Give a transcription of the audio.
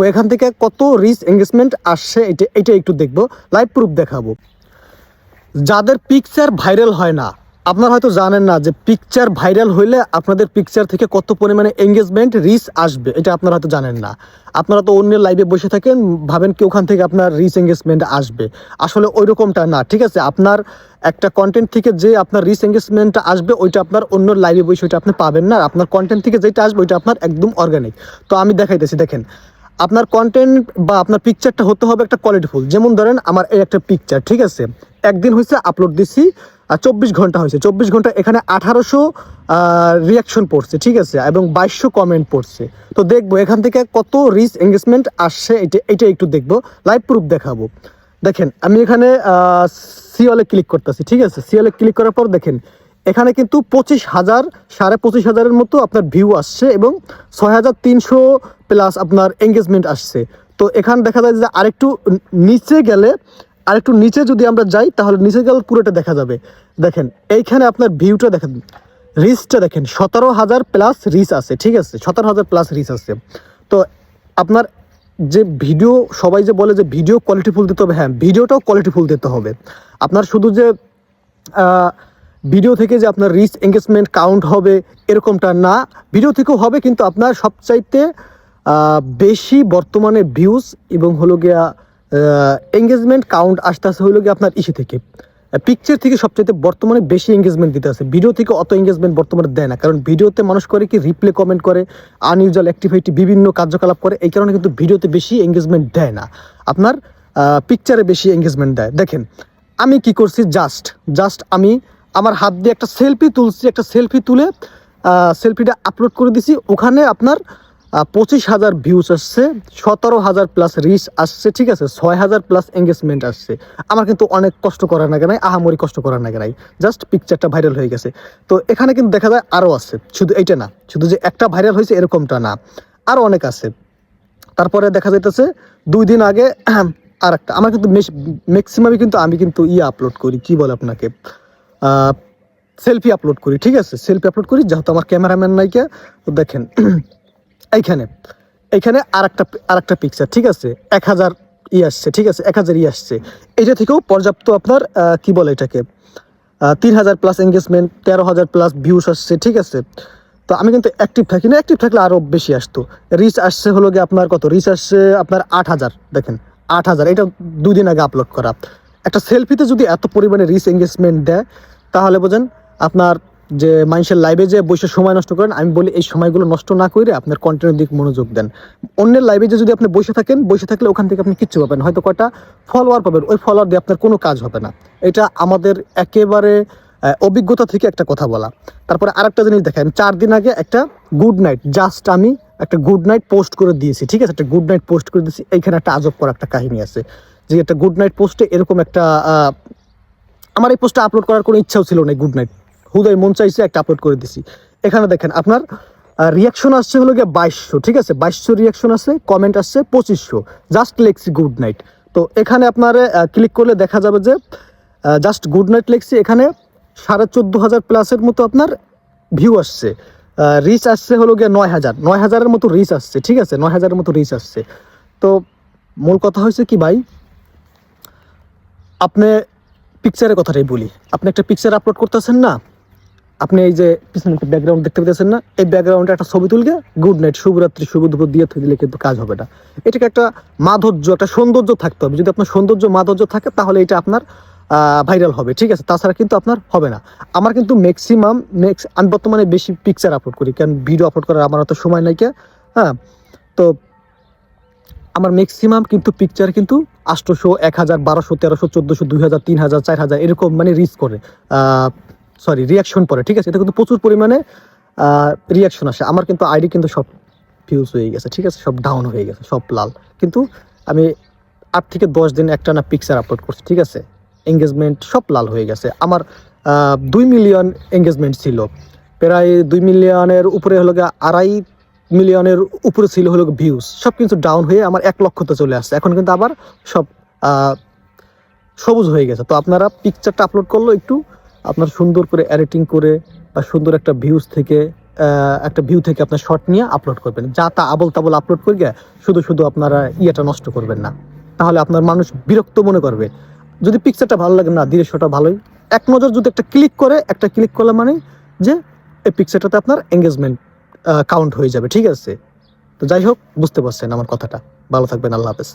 তো এখান থেকে কত রিচ এঙ্গেজমেন্ট আসছে এটা এটা একটু দেখব। লাইভ প্রুফ দেখাবো। যাদের পিকচার ভাইরাল হয় না, আপনারা হয়তো জানেন না যে পিকচার ভাইরাল হইলে আপনাদের পিকচার থেকে কত পরিমাণে এঙ্গেজমেন্ট রিচ আসবে, এটা আপনারা হয়তো জানেন না। আপনারা তো অন্যের লাইভে বসে থাকেন, ভাবেন কি ওখান থেকে আপনার রিচ এঙ্গেজমেন্ট আসবে। আসলে ওই রকমটা না, ঠিক আছে? আপনার একটা কন্টেন্ট থেকে যে আপনার রিচ এঙ্গেজমেন্টটা আসবে, ওইটা আপনার অন্য লাইভে বসে ওইটা আপনি পাবেন না। আপনার কন্টেন্ট থেকে যেটা আসবে, ওইটা আপনার একদম অর্গানিক তো আমি দেখাইতেছি, দেখেন। আপনার কন্টেন্ট বা আপনার পিকচারটা হতে হবে একটা কোয়ালিটিফুল যেমন ধরেন আমার এই একটা পিকচার ঠিক আছে? একদিন হয়েছে আপলোড দিছি, আর চব্বিশ ঘণ্টা হয়েছে চব্বিশ ঘণ্টা এখানে আঠারোশো রিয়াকশন পড়ছে, ঠিক আছে? এবং বাইশশো কমেন্ট পড়ছে। তো দেখব এখান থেকে কত রিচ এঙ্গেজমেন্ট আসছে, এটা এটা একটু দেখব। লাইভ প্রুফ দেখাবো। দেখেন, আমি এখানে সিওলে ক্লিক করতেছি, ঠিক আছে? সিওলে ক্লিক করার পর দেখেন এখানে কিন্তু পঁচিশ হাজার, সাড়ে পঁচিশ হাজারের মতো আপনার ভিউ আসছে এবং ছয় হাজার তিনশো প্লাস আপনার এঙ্গেজমেন্ট আসছে। তো এখানে দেখা যায় যে আরেকটু নিচে গেলে, আরেকটু নিচে যদি আমরা যাই, তাহলে নিচে গেলে পুরোটা দেখা যাবে। দেখেন, এইখানে আপনার ভিউটা দেখেন রিচটা দেখেন, সতেরো হাজার প্লাস রিচ আছে, ঠিক আছে? সতেরো হাজার প্লাস রিচ আছে। তো আপনার যে ভিডিও সবাই যে বলে যে ভিডিও কোয়ালিটিফুল দিতে হবে হ্যাঁ ভিডিওটাও কোয়ালিটিফুল দিতে হবে। আপনার শুধু যে ভিডিও থেকে যে আপনার রিচ এঙ্গেজমেন্ট কাউন্ট হবে, এরকমটা না। ভিডিও থেকেও হবে, কিন্তু আপনার সবচাইতে বেশি বর্তমানে ভিউজ এবং হলো গিয়া এঙ্গেজমেন্ট কাউন্ট আসতে আসতে হলো গিয়ে আপনার ইসে থেকে। পিকচার থেকে সবচাইতে বর্তমানে বেশি এঙ্গেজমেন্ট দিতে আছে। ভিডিও থেকে অত এঙ্গেজমেন্ট বর্তমানে দেয় না, কারণ ভিডিওতে মানুষ করে কি রিপ্লে কমেন্ট করে আনইউজুয়াল অ্যাক্টিভিটি বিভিন্ন কার্যকলাপ করে, এই কারণে কিন্তু ভিডিওতে বেশি এঙ্গেজমেন্ট দেয় না। আপনার পিকচারে বেশি এঙ্গেজমেন্ট দেয়। দেখেন, আমি কি করছি? জাস্ট জাস্ট আমি আমার হাত দিয়ে একটা সেলফি তুলছি, একটা সেলফি তুলে সেলফিটা আপলোড করে দিছি। ওখানে আপনার পঁচিশ হাজার ভিউজ আসছে, সতেরো হাজার প্লাস রিচ আসছে, ঠিক আছে? ছয় হাজার প্লাস এঙ্গেজমেন্ট আসছে। আমার কিন্তু অনেক কষ্ট করার নাগে নাই, আহামরি কষ্ট করার নাগে নাই। জাস্ট পিকচারটা ভাইরাল হয়ে গেছে। তো এখানে কিন্তু দেখা যায় আরও আছে। শুধু এইটা না, শুধু যে একটা ভাইরাল হয়েছে এরকমটা না আরও অনেক আছে। তারপরে দেখা যাইতেছে, দুই দিন আগে আর একটা আমার কিন্তু ম্যাক্সিমামই কিন্তু আমি কিন্তু ইয়ে আপলোড করি, কি বলে আপনাকে? সেলফি আপলোড করি, ঠিক আছে? সেলফি আপলোড করি, যেহেতু আমার ক্যামেরাম্যান নাইকে দেখেন, এইখানে এইখানে আর একটা আর একটা পিকচার ঠিক আছে? এক হাজার ই আসছে, ঠিক আছে? এক হাজার ই আসছে। এটা থেকেও পর্যাপ্ত আপনার কি বলে এটাকে? তিন হাজার প্লাস এঙ্গেজমেন্ট তেরো হাজার প্লাস ভিউস আসছে, ঠিক আছে? তো আমি কিন্তু অ্যাক্টিভ থাকি না অ্যাক্টিভ থাকলে আরও বেশি আসতো। রিচ আসছে হলো গিয়ে আপনার কত? রিচ আসছে আপনার আট হাজার, দেখেন, আট হাজার। এটা দুই দিন আগে আপলোড করা। একটা সেলফিতে যদি এত পরিমাণে রিচ এঙ্গেজমেন্ট দেয়, তাহলে বোঝেন আপনার যে মানুষের লাইভে যে বসে সময় নষ্ট করেন, আমি বলি এই সময়গুলো নষ্ট না করে আপনার কন্টেন্টের দিক মনোযোগ দেন। অন্যের লাইভে যে যদি আপনি বসে থাকেন, বসে থাকলে ওখান থেকে আপনি কিচ্ছু পাবেন হয়তো কয়টা ফলোয়ার পাবেন, ওই ফলোয়ার দিয়ে আপনার কোনো কাজ হবে না। এটা আমাদের একেবারে অভিজ্ঞতা থেকে একটা কথা বলা। তারপরে আরেকটা জিনিস দেখেন চার দিন আগে একটা গুড নাইট জাস্ট আমি একটা গুড নাইট পোস্ট করে দিয়েছি, ঠিক আছে? একটা গুড নাইট পোস্ট করে দিয়েছি। এইখানে একটা আজব করা একটা কাহিনী আছে। যে একটা গুড নাইট পোস্টে এরকম একটা আমার এই পোস্টটা আপলোড করার কোনো ইচ্ছাও ছিল না গুড নাইট হুদয় মন চাইছে একটা আপলোড করে দিছি। এখানে দেখেন আপনার রিয়াকশন আসছে হলো গিয়ে বাইশশো, ঠিক আছে? বাইশশো রিয়াকশন আছে কমেন্ট আসছে পঁচিশশো। জাস্ট লেখছি গুড নাইট তো এখানে আপনার ক্লিক করলে দেখা যাবে যে জাস্ট গুড নাইট লেখছি, এখানে সাড়ে চোদ্দ হাজার প্লাসের মতো আপনার ভিউ আসছে। রিচ আসছে হলো গিয়ে নয় হাজার। নয় হাজারের মতো রিচ আসছে, ঠিক আছে? নয় হাজারের মতো রিচ আসছে। তো মূল কথা হয়েছে কি ভাই? আপনি পিকচারের কথাটাই বলি। আপনি একটা পিকচার আপলোড করতেছেন না, আপনি এই যে পিছনে একটা ব্যাকগ্রাউন্ড দেখতে পেতেছেন না, এই ব্যাকগ্রাউন্ডে একটা ছবি তুলকে গুড নাইট শুভরাত্রি, শুভ দুপুর, দিয়ে দিলে কিন্তু কাজ হবে না। এটাকে একটা মাধুর্য, একটা সৌন্দর্য থাকতে হবে। যদি আপনার সৌন্দর্য, মাধুর্য থাকে, তাহলে এটা আপনার ভাইরাল হবে, ঠিক আছে? তাছাড়া কিন্তু আপনার হবে না। আমার কিন্তু ম্যাক্সিমাম নেক্সট আমি বর্তমানে বেশি পিকচার আপলোড করি, কারণ ভিডিও আপলোড করার আমার অত সময় নাই কে হ্যাঁ? তো আমার ম্যাক্সিমাম কিন্তু পিকচার কিন্তু আটশোশো এক হাজার, বারোশো, তেরোশো, চোদ্দোশো, দুই হাজার, তিন হাজার, চার হাজার এরকম মানে রিচ করে। সরি রিয়াকশন পরে, ঠিক আছে? এটা কিন্তু প্রচুর পরিমাণে রিয়াকশন আসে। আমার কিন্তু আইডি কিন্তু সব ফিউজ হয়ে গেছে, ঠিক আছে? সব ডাউন হয়ে গেছে, সব লাল। কিন্তু আমি আট থেকে দশ দিন একটা না পিকচার আপলোড করছি, ঠিক আছে? এঙ্গেজমেন্ট সব লাল হয়ে গেছে। আমার দুই মিলিয়ন এঙ্গেজমেন্ট ছিল। প্রায় দুই মিলিয়নের উপরে হলো গিয়ে আড়াই মিলিয়নের উপরে ছিল হলো ভিউজ সব কিছু ডাউন হয়ে আমার এক লক্ষতে চলে আসছে। এখন কিন্তু আবার সব সবুজ হয়ে গেছে। তো আপনারা পিকচারটা আপলোড করল একটু আপনার সুন্দর করে এডিটিং করে বা সুন্দর একটা ভিউজ থেকে একটা ভিউ থেকে আপনার শর্ট নিয়ে আপলোড করবেন। যা তা আবল তাবল আপলোড করে গিয়ে শুধু শুধু আপনারা ইয়েটা নষ্ট করবেন না। তাহলে আপনার মানুষ বিরক্ত মনে করবে। যদি পিকচারটা ভালো লাগে না দৃশ্যটা ভালোই। এক নজর যদি একটা ক্লিক করে, একটা ক্লিক করলে মানে যে এই পিকচারটাতে আপনার এঙ্গেজমেন্ট কাউন্ট হয়ে যাবে, ঠিক আছে? তো যাই হোক, বুঝতে পারছেন আমার কথাটা। ভালো থাকবেন, আল্লাহ হাফেজ।